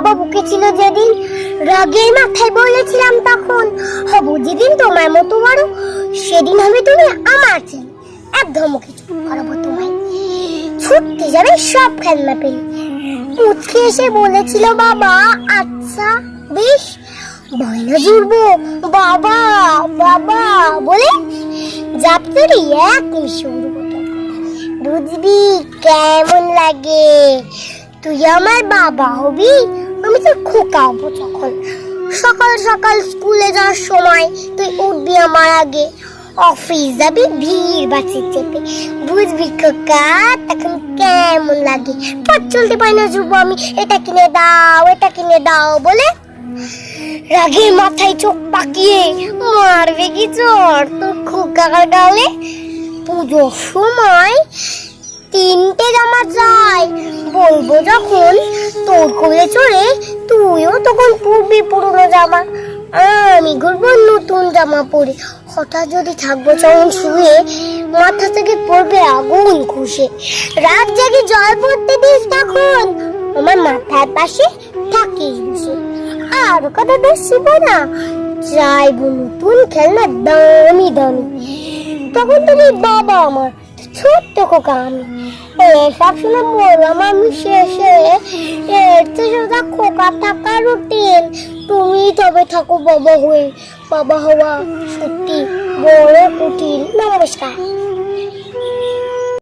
বাবা বকেছিল যেদিন, রাগের মাথায় বলেছিলাম তখন, হব, যেদিন তোমার মতো বড়, সেদিন হবে তুমি আমার ছেলে। এক ধমকে চুপ করাবো তোমায়। ছুটতে যাবে সব খেলনা পেলে মুচকে এসে বলেছিল, বাবা আচ্ছা বেশ ভয়না জুড়বো, বাবা বাবা, বলে জাপতারি এক উড়বো বুঝবি কেমন লাগে, তুই আমার বাবা হবি আমি তো খোকা হব তখন। সকাল সকাল স্কুলে যাওয়ার সময় তুই উঠবি আমার আগে। অফিস যাবি, ভিড় বাসে চেপে। বুঝবি খোকা, তখন কেমন লাগে? পথ চলতে পারি না যুব আমি। এটা কিনে দাও, এটা কিনে দাও বলে রাগে মাথায় চোখ পাকিয়ে মারবে কি চোর? তোর খোকার গালে? পুজোর সময় তিনটে জামা চাই। বলব যখন কোলে চড়ে তুইও তখন পরবি পুরনো জামা। আমি ঘুরবো নতুন জামা পরে। হঠাৎ যদি থাকব যখন শুয়ে, মাথা থেকে পড়বে আগুন খুশে রাত জাগে জল পড়তে দিস তখন, আমার মাথার পাশে থাকিস আর কথা দেখছিব না চাইব নতুন খেলনা দামি দামি। তখন তুমি বাবা আমার, ছোট্ট খোকা আমি। এসব শুনে বললাম আমি শেষে এর চেয়ে সোজা খোকা থাকা রুটিন তুমি তবে থাকো বাবা হয়ে। বাবা হওয়া সত্যি বড় কঠিন নমস্কার।